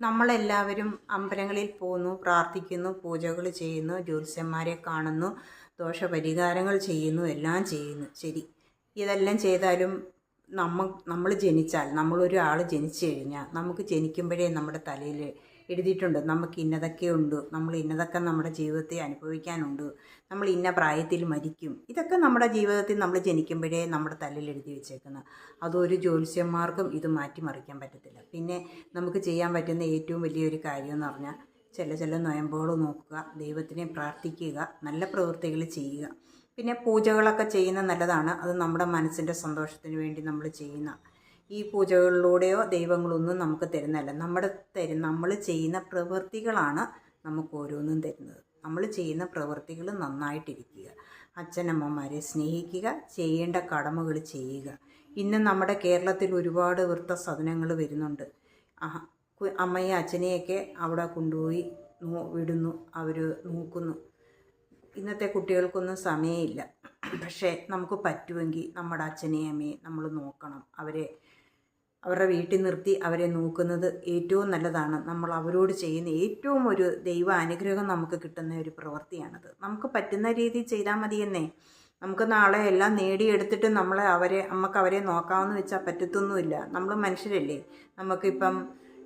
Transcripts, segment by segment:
നമ്മളെല്ലാവരും അമ്പലങ്ങളിൽ പോകുന്നു പ്രാർത്ഥിക്കുന്നു പൂജകൾ ചെയ്യുന്നു ജ്യോത്സ്യന്മാരെ കാണുന്നു ദോഷപരിഹാരങ്ങൾ ചെയ്യുന്നു എല്ലാം ചെയ്യുന്നു. ശരി. ഇതെല്ലാം ചെയ്താലും നമ്മ നമ്മൾ ജനിച്ചാൽ നമ്മളൊരാൾ ജനിച്ചു കഴിഞ്ഞാൽ നമുക്ക് ജനിക്കുമ്പോഴേ നമ്മുടെ തലയിൽ എഴുതിയിട്ടുണ്ട്. നമുക്ക് ഇന്നതൊക്കെ ഉണ്ട്. നമ്മൾ ഇന്നതൊക്കെ നമ്മുടെ ജീവിതത്തെ അനുഭവിക്കാനുണ്ട്. നമ്മൾ ഇന്ന പ്രായത്തിൽ മരിക്കും. ഇതൊക്കെ നമ്മുടെ ജീവിതത്തിൽ നമ്മൾ ജനിക്കുമ്പോഴേ നമ്മുടെ തലയിൽ എഴുതി വെച്ചേക്കുന്നത് അതൊരു ജ്യോത്സ്യന്മാർക്കും ഇത് മാറ്റിമറിക്കാൻ പറ്റത്തില്ല. പിന്നെ നമുക്ക് ചെയ്യാൻ പറ്റുന്ന ഏറ്റവും വലിയൊരു കാര്യം എന്ന് പറഞ്ഞാൽ ചില ചില നൊയമ്പുകൾ നോക്കുക ദൈവത്തിനെ പ്രാർത്ഥിക്കുക നല്ല പ്രവൃത്തികൾ ചെയ്യുക. പിന്നെ പൂജകളൊക്കെ ചെയ്യുന്നത് നല്ലതാണ്. അത് നമ്മുടെ മനസ്സിന്റെ സന്തോഷത്തിന് വേണ്ടി നമ്മൾ ചെയ്യുന്ന ഈ പൂജകളിലൂടെയോ ദൈവങ്ങളൊന്നും നമുക്ക് തരുന്നതല്ല. നമ്മുടെ തരും നമ്മൾ ചെയ്യുന്ന പ്രവൃത്തികളാണ് നമുക്ക് ഓരോന്നും തരുന്നത്. നമ്മൾ ചെയ്യുന്ന പ്രവൃത്തികൾ നന്നായിട്ടിരിക്കുക. അച്ഛനമ്മമാരെ സ്നേഹിക്കുക ചെയ്യേണ്ട കടമകൾ ചെയ്യുക. ഇന്ന് നമ്മുടെ കേരളത്തിൽ ഒരുപാട് വൃത്ത സദനങ്ങൾ വരുന്നുണ്ട് അമ്മയെ അച്ഛനെയൊക്കെ അവിടെ കൊണ്ടുപോയി വിടുന്നു. അവർ നോക്കുന്നു. ഇന്നത്തെ കുട്ടികൾക്കൊന്നും സമയമില്ല. പക്ഷേ നമുക്ക് പറ്റുമെങ്കിൽ നമ്മുടെ അച്ഛനെയും അമ്മയെ നമ്മൾ നോക്കണം. അവരെ അവരുടെ വീട്ടിൽ നിർത്തി അവരെ നോക്കുന്നത് ഏറ്റവും നല്ലതാണ്. നമ്മൾ അവരോട് ചെയ്യുന്ന ഏറ്റവും ഒരു ദൈവ അനുഗ്രഹം നമുക്ക് കിട്ടുന്ന ഒരു പ്രവൃത്തിയാണത്. നമുക്ക് പറ്റുന്ന രീതിയിൽ ചെയ്താൽ മതിയെന്നേ നമുക്ക് നാളെ എല്ലാം നേടിയെടുത്തിട്ട് നമ്മളെ അവരെ നമുക്ക് അവരെ നോക്കാമെന്ന് വെച്ചാൽ പറ്റത്തൊന്നുമില്ല. നമ്മൾ മനുഷ്യരല്ലേ. നമുക്കിപ്പം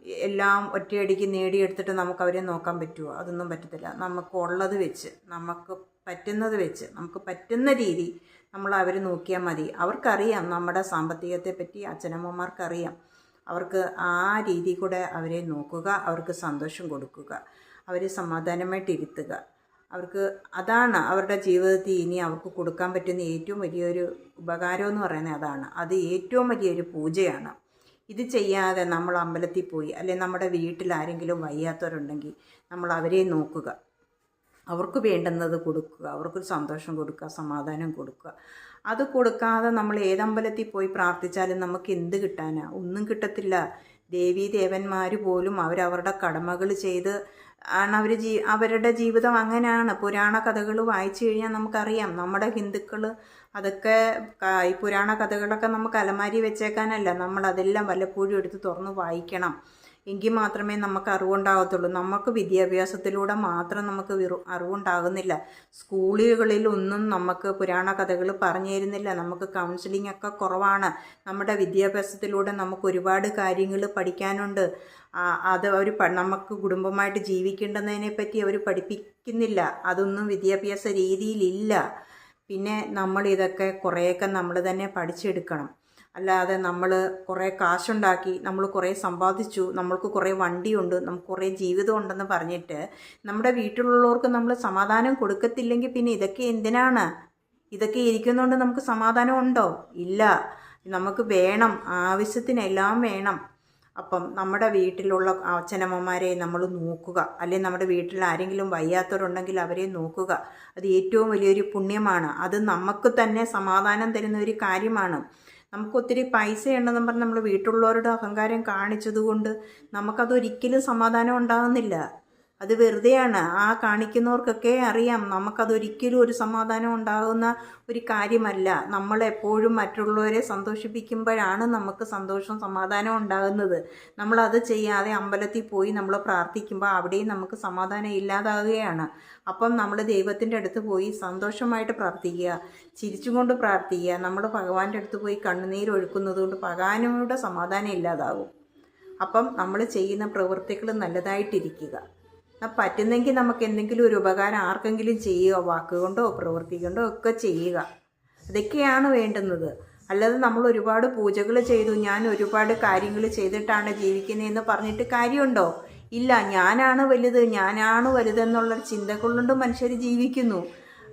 എല്ലാം ഒറ്റയടിക്ക് നേടിയെടുത്തിട്ട് നമുക്ക് അവരെ നോക്കാൻ പറ്റുമോ? അതൊന്നും പറ്റത്തില്ല. നമുക്ക് ഉള്ളത് വെച്ച് നമുക്ക് പറ്റുന്നത് വെച്ച് നമുക്ക് പറ്റുന്ന രീതി നമ്മൾ അവർ നോക്കിയാൽ മതി. അവർക്കറിയാം നമ്മുടെ സാമ്പത്തികത്തെ പറ്റി അച്ഛനമ്മമാർക്കറിയാം. അവർക്ക് ആ രീതി കൂടെ അവരെ നോക്കുക അവർക്ക് സന്തോഷം കൊടുക്കുക അവരെ സമാധാനമായിട്ട് ഇരുത്തുക അവർക്ക് അതാണ് അവരുടെ ജീവിതത്തിൽ ഇനി അവർക്ക് കൊടുക്കാൻ പറ്റുന്ന ഏറ്റവും വലിയൊരു ഉപകാരം എന്ന് പറയുന്നത് അതാണ്. അത് ഏറ്റവും വലിയൊരു പൂജയാണ്. ഇത് ചെയ്യാതെ നമ്മൾ അമ്പലത്തിൽ പോയി അല്ലെങ്കിൽ നമ്മുടെ വീട്ടിൽ ആരെങ്കിലും വയ്യാത്തവരുണ്ടെങ്കിൽ നമ്മൾ അവരെ നോക്കുക. അവർക്ക് വേണ്ടുന്നത് കൊടുക്കുക അവർക്കൊരു സന്തോഷം കൊടുക്കുക സമാധാനം കൊടുക്കുക. അത് കൊടുക്കാതെ നമ്മൾ ഏതമ്പലത്തിൽ പോയി പ്രാർത്ഥിച്ചാലും നമുക്ക് എന്ത് കിട്ടാനാ? ഒന്നും കിട്ടത്തില്ല. ദേവീ ദേവന്മാർ പോലും അവരവരുടെ കടമകൾ ചെയ്ത് ആണ് അവർ ജീ അവരുടെ ജീവിതം അങ്ങനെയാണ്. പുരാണ കഥകൾ വായിച്ചു കഴിഞ്ഞാൽ നമുക്കറിയാം. നമ്മുടെ ഹിന്ദുക്കൾ അതൊക്കെ ഈ പുരാണ കഥകളൊക്കെ നമുക്ക് അലമാരി വെച്ചേക്കാനല്ല. നമ്മൾ അതെല്ലാം വല്ലപ്പോഴും എടുത്ത് തുറന്ന് വായിക്കണം. എങ്കിൽ മാത്രമേ നമുക്ക് അറിവുണ്ടാകത്തുള്ളൂ. നമുക്ക് വിദ്യാഭ്യാസത്തിലൂടെ മാത്രം നമുക്ക് അറിവുണ്ടാകുന്നില്ല. സ്കൂളുകളിൽ ഒന്നും നമുക്ക് പുരാണ കഥകൾ പറഞ്ഞു തരുന്നില്ല. നമുക്ക് കൗൺസിലിംഗ് ഒക്കെ കുറവാണ്. നമ്മുടെ വിദ്യാഭ്യാസത്തിലൂടെ നമുക്ക് ഒരുപാട് കാര്യങ്ങൾ പഠിക്കാനുണ്ട്. അത് അവർ നമുക്ക് കുടുംബമായിട്ട് ജീവിക്കേണ്ടുന്നതിനെ പറ്റി അവർ പഠിപ്പിക്കുന്നില്ല. അതൊന്നും വിദ്യാഭ്യാസ രീതിയിലില്ല പിന്നെ നമ്മൾ ഇതൊക്കെ കുറേയൊക്കെ നമ്മൾ തന്നെ പഠിച്ചെടുക്കണം. അല്ലാതെ നമ്മൾ കുറേ കാശുണ്ടാക്കി നമ്മൾ കുറേ സമ്പാദിച്ചു നമ്മൾക്ക് കുറേ വണ്ടിയുണ്ട് നമുക്ക് കുറേ ജീവിതം ഉണ്ടെന്ന് പറഞ്ഞിട്ട് നമ്മുടെ വീട്ടിലുള്ളവർക്ക് നമ്മൾ സമാധാനം കൊടുക്കത്തില്ലെങ്കിൽ പിന്നെ ഇതൊക്കെ എന്തിനാണ്? ഇതൊക്കെ ഇരിക്കുന്നതുകൊണ്ട് നമുക്ക് സമാധാനം ഉണ്ടോ? ഇല്ല. നമുക്ക് വേണം ആവശ്യത്തിനെല്ലാം വേണം. അപ്പം നമ്മുടെ വീട്ടിലുള്ള അച്ഛനമ്മമാരെ നമ്മൾ നോക്കുക. അല്ലെങ്കിൽ നമ്മുടെ വീട്ടിൽ ആരെങ്കിലും വയ്യാത്തവരുണ്ടെങ്കിൽ അവരെ നോക്കുക. അത് ഏറ്റവും വലിയൊരു പുണ്യമാണ്. അത് നമുക്ക് തന്നെ സമാധാനം തരുന്ന ഒരു കാര്യമാണ്. നമുക്ക് ഒത്തിരി പൈസ ഉണ്ടെന്നും പറഞ്ഞ് നമ്മൾ വീട്ടിലുള്ളവരുടെ അഹങ്കാരം കാണിച്ചതുകൊണ്ട് നമുക്കതൊരിക്കലും സമാധാനം ഉണ്ടാകുന്നില്ല. അത് വെറുതെയാണ്. ആ കാണിക്കുന്നവർക്കൊക്കെ അറിയാം. നമുക്കതൊരിക്കലും ഒരു സമാധാനം ഉണ്ടാകുന്ന ഒരു കാര്യമല്ല. നമ്മളെപ്പോഴും മറ്റുള്ളവരെ സന്തോഷിപ്പിക്കുമ്പോഴാണ് നമുക്ക് സന്തോഷവും സമാധാനവും ഉണ്ടാകുന്നത്. നമ്മളത് ചെയ്യാതെ അമ്പലത്തിൽ പോയി നമ്മൾ പ്രാർത്ഥിക്കുമ്പോൾ അവിടെയും നമുക്ക് സമാധാനം ഇല്ലാതാകുകയാണ്. അപ്പം നമ്മൾ ദൈവത്തിന്റെ അടുത്ത് പോയി സന്തോഷമായിട്ട് പ്രാർത്ഥിക്കുക ചിരിച്ചുകൊണ്ട് പ്രാർത്ഥിക്കുക. നമ്മൾ ഭഗവാന്റെ അടുത്ത് പോയി കണ്ണുനീര് ഒഴുക്കുന്നത് കൊണ്ട് ഭഗവാനോട് സമാധാനം ഇല്ലാതാകും. അപ്പം നമ്മൾ ചെയ്യുന്ന പ്രവൃത്തികൾ നല്ലതായിട്ടിരിക്കുക. പറ്റുന്നെങ്കിൽ നമുക്ക് എന്തെങ്കിലും ഒരു ഉപകാരം ആർക്കെങ്കിലും ചെയ്യുക വാക്കുകൊണ്ടോ പ്രവൃത്തി കൊണ്ടോ ഒക്കെ ചെയ്യുക. അതൊക്കെയാണ് വേണ്ടുന്നത്. അല്ലാതെ നമ്മൾ ഒരുപാട് പൂജകൾ ചെയ്തു ഞാൻ ഒരുപാട് കാര്യങ്ങൾ ചെയ്തിട്ടാണ് ജീവിക്കുന്നതെന്ന് പറഞ്ഞിട്ട് കാര്യമുണ്ടോ? ഇല്ല ഞാനാണ് വലുത് ഞാനാണ് വലുതെന്നുള്ള ചിന്ത കൊണ്ട് മനുഷ്യർ ജീവിക്കുന്നു.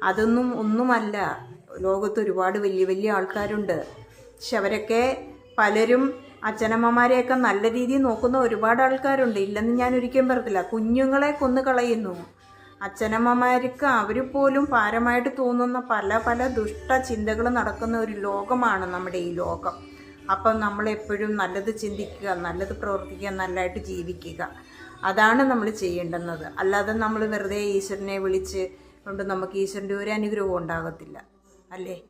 അതൊന്നും ഒന്നുമല്ല. ലോകത്ത് ഒരുപാട് വലിയ വലിയ ആൾക്കാരുണ്ട്. പക്ഷെ അവരൊക്കെ പലരും അച്ഛനമ്മമാരെയൊക്കെ നല്ല രീതിയിൽ നോക്കുന്ന ഒരുപാട് ആൾക്കാരുണ്ട്. ഇല്ലെന്ന് ഞാൻ ഒരിക്കലും പറയത്തില്ല കുഞ്ഞുങ്ങളെ കൊന്നു കളയുന്നു. അച്ഛനമ്മമാർക്ക് അവർ പോലും ഭാരമായിട്ട് തോന്നുന്ന പല പല ദുഷ്ട ചിന്തകൾ നടക്കുന്ന ഒരു ലോകമാണ് നമ്മുടെ ഈ ലോകം. അപ്പം നമ്മളെപ്പോഴും നല്ലത് ചിന്തിക്കുക നല്ലത് പ്രവർത്തിക്കുക നല്ലതായിട്ട് ജീവിക്കുക. അതാണ് നമ്മൾ ചെയ്യേണ്ടുന്നത്. അല്ലാതെ നമ്മൾ വെറുതെ ഈശ്വരനെ വിളിച്ച് കൊണ്ട് നമുക്ക് ഈശ്വരന്റെ ഒരു അനുഗ്രഹവും ഉണ്ടാകത്തില്ല. അല്ലേ?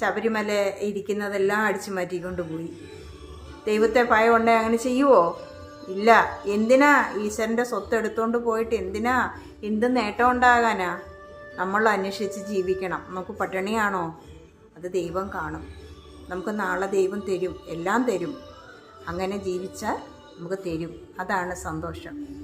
ശബരിമല ഇരിക്കുന്നതെല്ലാം അടിച്ചു മാറ്റിക്കൊണ്ട് പോയി. ദൈവത്തെ ഭയം ഉണ്ടെങ്കിൽ അങ്ങനെ ചെയ്യുവോ? ഇല്ല. എന്തിനാ ഈശ്വരന്റെ സ്വത്ത് എടുത്തുകൊണ്ട് പോയിട്ട് എന്തിനാ എന്ത് നേട്ടം ഉണ്ടാകാനാ? നമ്മൾ അന്വേഷിച്ച് ജീവിക്കണം. നമുക്ക് പട്ടിണിയാണോ? അത് ദൈവം കാണും. നമുക്ക് നാളെ ദൈവം തരും. എല്ലാം തരും. അങ്ങനെ ജീവിച്ചാൽ നമുക്ക് തരും. അതാണ് സന്തോഷം.